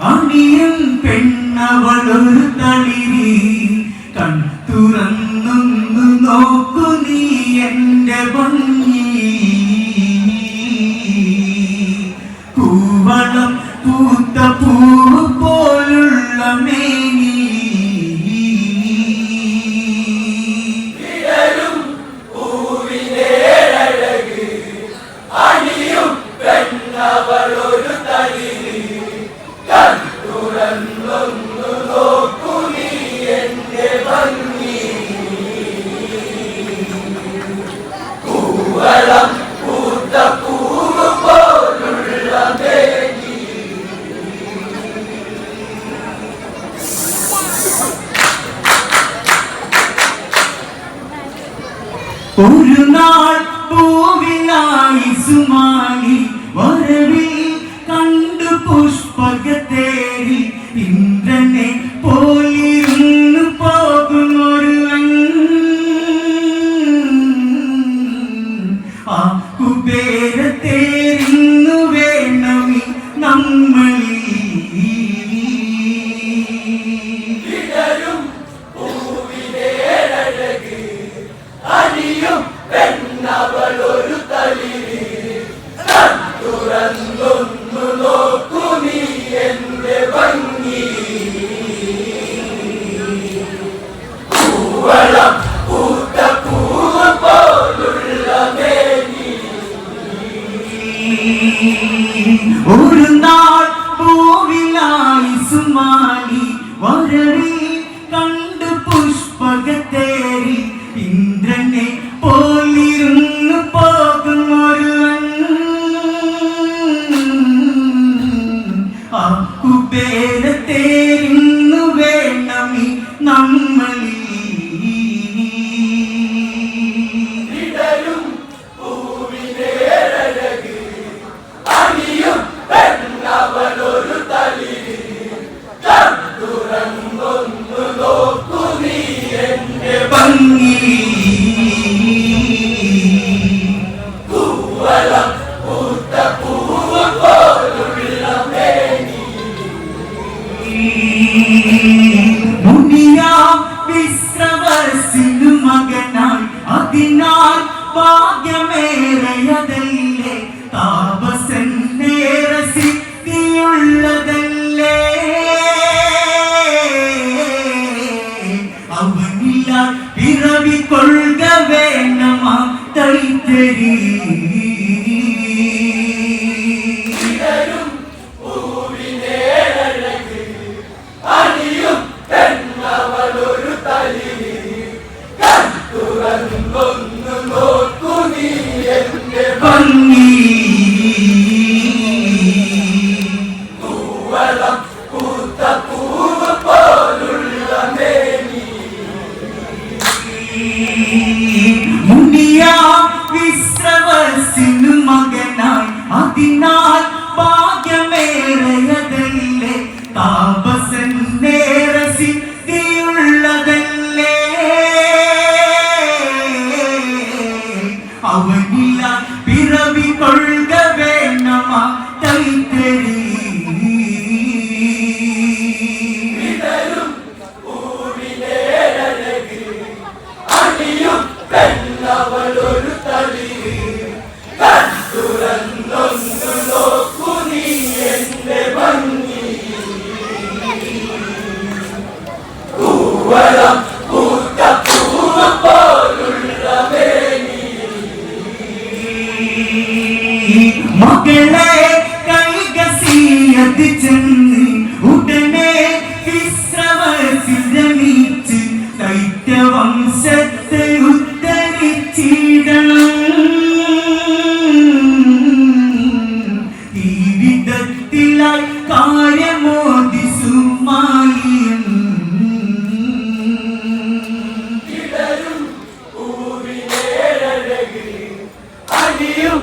അണിയും പെണ്ണവളൊരു തളിരി കൺ തുറന്നൊന്നു നോക്കു നീ എന്റെ ഭംഗി. പൂവളം പൂത്ത പൂവ് പോലുള്ള മേനി. ഒരു നാൾ പൂവിനായി സുമാലി വരവിൽ കണ്ടു പുഷ്പകത്തേരി ഇന്ദ്രനെ പോലിരുന്നു പോകുമൊരുവൻ ആ കുബേരത്തേരിന്നു വേണമി നമ്മളിൽ സുമാലി കണ്ട് പുഷ്പകത്തേരി മുനിയാം വിശ്രവസിനു മകനായി അതിനാൽ ഭാഗ്യമേറയതല്ലേ താപസന്നേറെ സിദ്ധിയുള്ളതല്ലേ അവനില്ല പിറവി കൊള്ളുക വേണമാ തൈത്തരീ മകളെ കൈകസിയത് ചെന്ന് ഉടനെ വിശ്രമസിരമിച്ച് ദൈത്യവംശത്തെ ഉദ്ധരിച്ചിടണം. ജീവിതത്തിലായി കാര്യമോദി സുമാലിയൻ. അടിയും